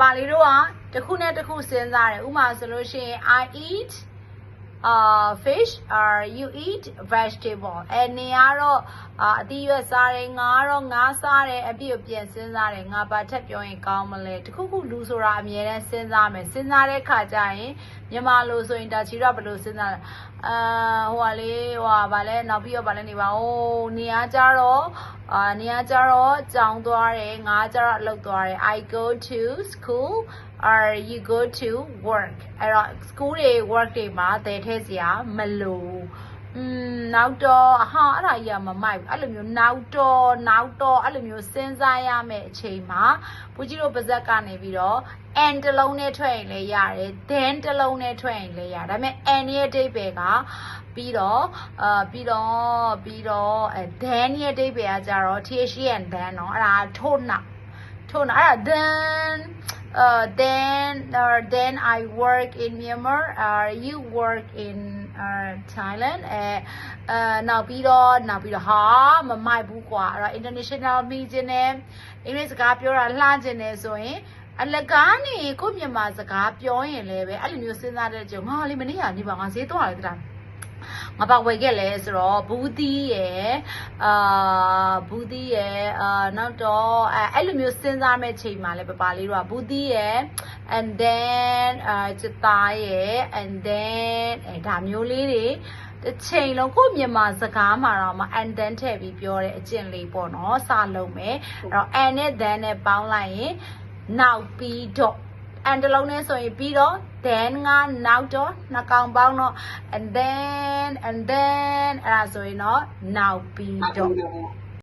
ပါလေးတို့ကတစ်ခုနဲ့တစ်ခုစဉ်းစားတယ်ဥပမာဆိုလို့ရှိရင် I eat uh fish or you eat vegetable အဲနေရတော့အာအတိရွက်စားတယ်ငါတော့ငါစားတယ်အပြည့်အပြန်စဉ်းစားတယ်ငါဘာထက်ပြောရင်ကောင်းမလဲတခုခုလူဆိုတာအမြဲတမ်းစဉ်းစားမယ်စဉ်းစားတဲ့ခါကျရင်မြန်မာလိုဆိုရင်ဒါချီတော့ဘယ်လိုစဉ်းစားလဲအာဟိုကလေဟိုကဗာလဲနောက်ပြီးတော့ဗာလဲနေပါဦးနေရကြတော့ အာနေရကြတော့ကြောင်းသွားတယ်ငါကြတော့အလုပ်သွားတယ် I go to school or you go to work အဲ့တော့ school တွေ work တွေမှာတည်ထဲစရာမလိုอืมနောက်တော့ဟာအဲ့ဒါကြီးကမမိုက်ဘူးအဲ့လိုမျိုးနောက်တော့နောက်တော့အဲ့လိုမျိုးစဉ်းစားရမယ့်အချိန်မှာဘုကြီးတို့ပါဇက်ကနေပြီးတော့ and တစ်လုံးနဲ့ထွက်ရင်လည်းရတယ် then တစ်လုံးနဲ့ထွက်ရင်လည်းရတယ်ဒါပေမဲ့ and ရဲ့အဓိပ္ပာယ်က ပြီးတော့အာပြီးတော့ပြီးတော့အဲ then ရဲ့အဓိပ္ပာယ်ကကြတော့ th and then เนาะအဲ့ဒါထို့နောက်ထို့နောက်အဲ့ဒါ then uh then or then I work in Myanmar or you work in uh Thailand အဲအဲနောက်ပြီးတော့နောက်ပြီးတော့ဟာမမိုက်ဘူးကွာအဲ့တော့ international meeting နဲ့အင်္ဂလိပ်စကားပြောတာလှမ်းကျင်နေဆိုရင် အလကားနေကိုယ့်မြန်မာစကားပြောရင်လည်းပဲအဲ့လိုမျိုးစဉ်းစားတဲ့ကြောင့်ငါလေးမနေ့ကနေပါငါဈေးသွားတယ်တလား ငါပါဝယ်ခဲ့လဲဆိုတော့ဘူးသီးရယ်အာဘူးသီးရယ်အာနောက်တော့အဲအဲ့လိုမျိုးစဉ်းစားမဲ့ချိန်မှာလဲပပလေးတို့ကဘူးသီးရယ် and then အာချစ်သားရယ် and then အဲဒါမျိုးလေးတွေတစ်ချိန်လုံးကိုယ့်မြန်မာစကားမှာတော့မ and then ထည့်ပြီးပြောတဲ့အကျင့်လေးပေါ့နော်စလုံးမယ်အဲ့တော့ and နဲ့ then နဲ့ပေါင်းလိုက်ရင်နောက်ပြီးတော့ and တစ်လုံးနဲ့ဆိုရင်ပြီးတော့ then ကနောက်တော့နှစ်ကောင်ပေါင်းတော့ and then and then အဲ့ဒါဆိုရင်တော့နောက်ပြီးတော့